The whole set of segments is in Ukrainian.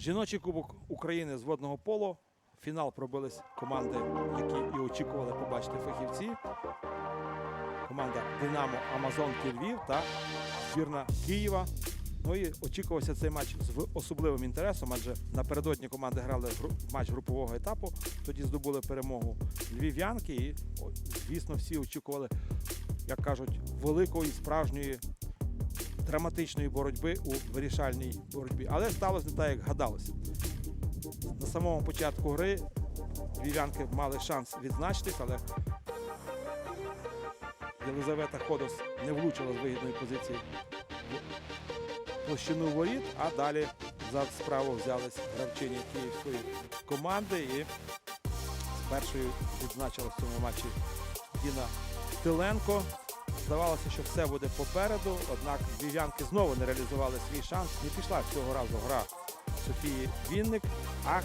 Жіночий кубок України з водного поло. Фінал пробились команди, які і очікували побачити фахівці. Команда Динамо Амазонки Львів та збірна Києва. Ну і очікувався цей матч з особливим інтересом, адже напередодні команди грали матч групового етапу. Тоді здобули перемогу львів'янки. І, звісно, всі очікували, як кажуть, великої справжньої драматичної боротьби у вирішальній боротьбі. Але сталося не так, як гадалося. На самому початку гри львів'янки мали шанс відзначитись, але Єлизавета Ходос не влучила з вигідної позиції площину воріт, а далі за справу взялись гравчині київської команди і першою відзначила в цьому матчі Діна Тиленко. Здавалося, що все буде попереду, однак львів'янки знову не реалізували свій шанс. Не пішла цього разу гра Софії Вінник. А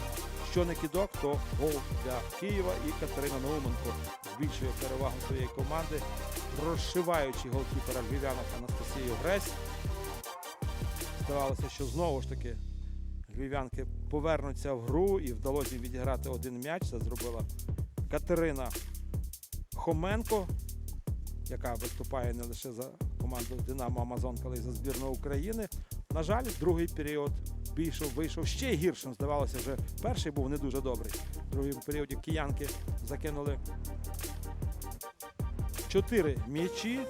що не кидок, то гол для Києва і Катерина Науменко збільшує перевагу своєї команди, розшиваючи голкіпера львів'янок Анастасію Гресь. Здавалося, що знову ж таки львів'янки повернуться в гру і вдалося їм відіграти один м'яч. Це зробила Катерина Хоменко, яка виступає не лише за команду Динамо Амазонка, але й за збірну України. На жаль, другий період вийшов, вийшов ще гіршим. Здавалося, вже перший був не дуже добрий. В другому періоді киянки закинули чотири м'ячі.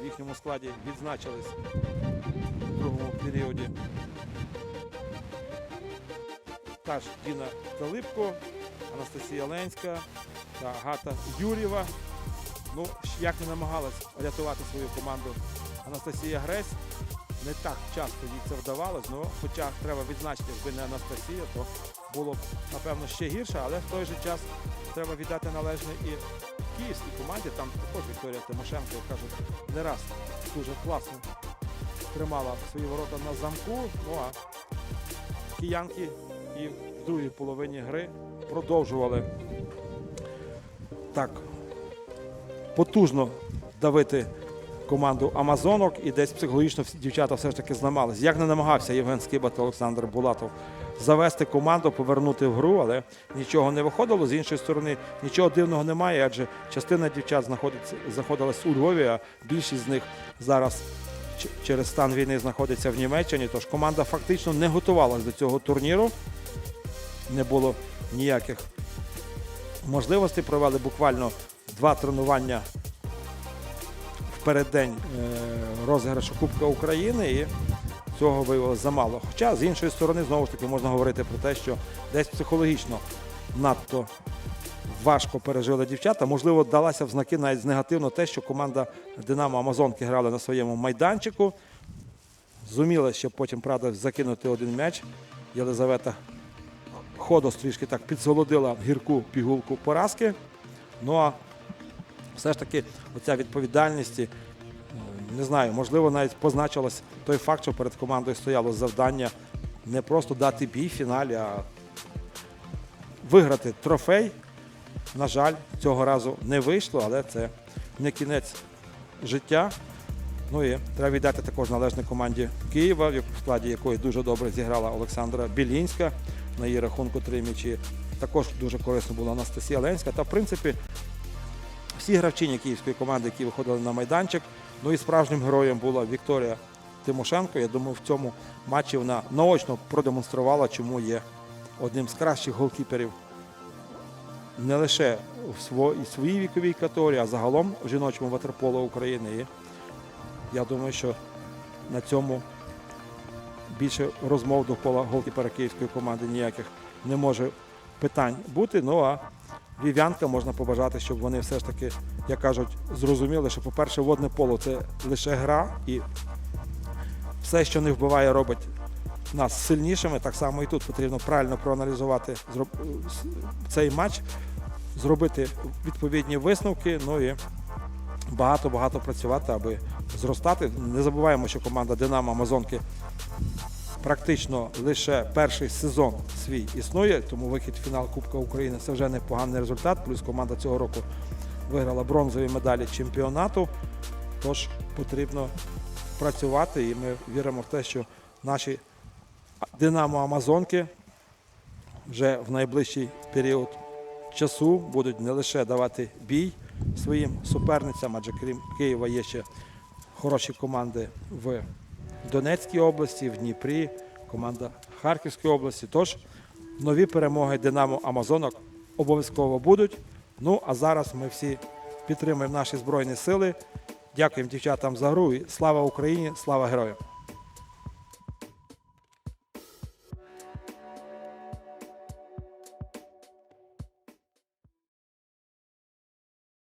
В їхньому складі відзначились в другому періоді. Та ж Діна Талипко, Анастасія Ленська та Гата Юрєва. Ну, як не намагалась рятувати свою команду Анастасія Гресь, не так часто їй це вдавалось, ну, хоча треба відзначити, якби не Анастасія, то було б, напевно, ще гірше, але в той же час треба віддати належне і київській команді. Там також Вікторія Тимошенко, як кажуть, не раз дуже класно тримала свої ворота на замку. Ну а киянки і в другій половині гри продовжували так потужно давити команду Амазонок і десь психологічно дівчата все ж таки зламались. Як не намагався Євген Скиба та Олександр Булатов завести команду, повернути в гру, але нічого не виходило. З іншої сторони, нічого дивного немає, адже частина дівчат знаходилась у Львові, а більшість з них зараз через стан війни знаходиться в Німеччині. Тож команда фактично не готувалась до цього турніру. Не було ніяких можливостей. Провели буквально два тренування в переддень е, розіграшу Кубка України і цього виявилось замало. Хоча з іншої сторони, знову ж таки, можна говорити про те, що десь психологічно надто важко пережили дівчата. Можливо, далася в знаки навіть негативно те, що команда Динамо Амазонки грали на своєму майданчику. Зуміла ще потім, правда, закинути один м'яч. Єлизавета Ходос трішки так підзолодила гірку пігулку поразки. Ну а все ж таки оця відповідальність, е, не знаю, можливо, навіть позначилось той факт, що перед командою стояло завдання не просто дати бій в фіналі, а виграти трофей. На жаль, цього разу не вийшло, але це не кінець життя. Ну і треба віддати також належне команді Києва, в складі якої дуже добре зіграла Олександра Білінська на її рахунку три м'ячі. Також дуже корисно була Анастасія Ленська. Та, в принципі, всі гравчині київської команди, які виходили на майданчик. Ну і справжнім героєм була Вікторія Тимошенко. Я думаю, в цьому матчі вона наочно продемонструвала, чому є одним з кращих голкіперів не лише в своїй віковій категорії, а загалом в жіночому ватерполо України. І я думаю, що на цьому більше розмов довкола голкіпера київської команди ніяких не може питань бути. Ну а львів'янка можна побажати, щоб вони все ж таки, як кажуть, зрозуміли, що, по-перше, водне поло це лише гра, і все, що не вбиває, робить нас сильнішими. Так само і тут потрібно правильно проаналізувати цей матч, зробити відповідні висновки. Ну і багато-багато працювати, аби зростати. Не забуваємо, що команда Динамо Амазонки практично лише перший сезон свій існує, тому вихід в фінал Кубка України це вже непоганий результат. Плюс команда цього року виграла бронзові медалі чемпіонату. Тож потрібно працювати, і ми віримо в те, що наші Динамо Амазонки вже в найближчий період часу будуть не лише давати бій своїм суперницям, адже крім Києва є ще хороші команди в Донецькій області, в Дніпрі, команда Харківської області. Тож нові перемоги Динамо Амазонок обов'язково будуть. Ну а зараз ми всі підтримуємо наші збройні сили. Дякуємо дівчатам за гру і слава Україні, слава героям!